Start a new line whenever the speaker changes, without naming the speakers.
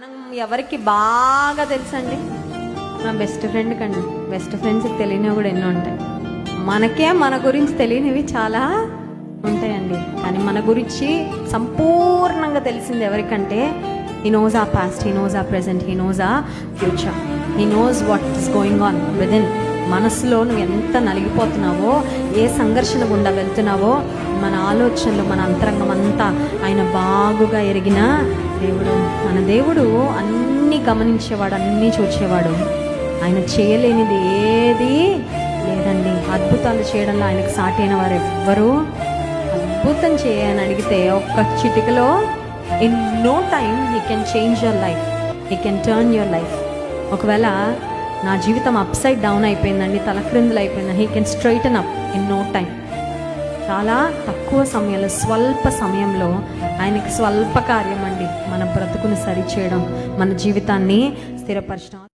మనం ఎవరికి బాగా తెలుసండి? నా బెస్ట్ ఫ్రెండ్ కండి బెస్ట్ ఫ్రెండ్స్కి తెలియనివి కూడా ఎన్నో ఉంటాయి. మనకే మన గురించి తెలియనివి చాలా ఉంటాయండి. కానీ మన గురించి సంపూర్ణంగా తెలిసింది ఎవరికంటే he knows a past he knows a present he knows a future he knows what is going on within మనసులో నువ్వు ఎంత నలిగిపోతున్నావో ఏ సంఘర్షణ గుండా వెళ్తున్నావో మన ఆలోచనలు మన అంతరంగం అంతా ఆయన బాగుగా ఎరిగిన దేవుడు మన దేవుడు అన్నీ గమనించేవాడు అన్నీ చూచేవాడు. ఆయన చేయలేనిది ఏది లేదండి. అద్భుతాలు చేయడంలో ఆయనకు సాటి అయిన వారు ఎవ్వరూ అద్భుతం చేయని అడిగితే ఒక్క చిటికలో in no time he can change your life. He can turn your life. ఒకవేళ నా జీవితం అప్సైడ్ డౌన్ అయిపోయిందండి తలక్రిందులు అయిపోయింది he can straighten up in no time చాలా తక్కువ సమయంలో స్వల్ప సమయంలో ఆయనకి స్వల్ప కార్యం అండి మన బ్రతుకుని సరిచేయడం మన జీవితాన్ని స్థిరపరచడం.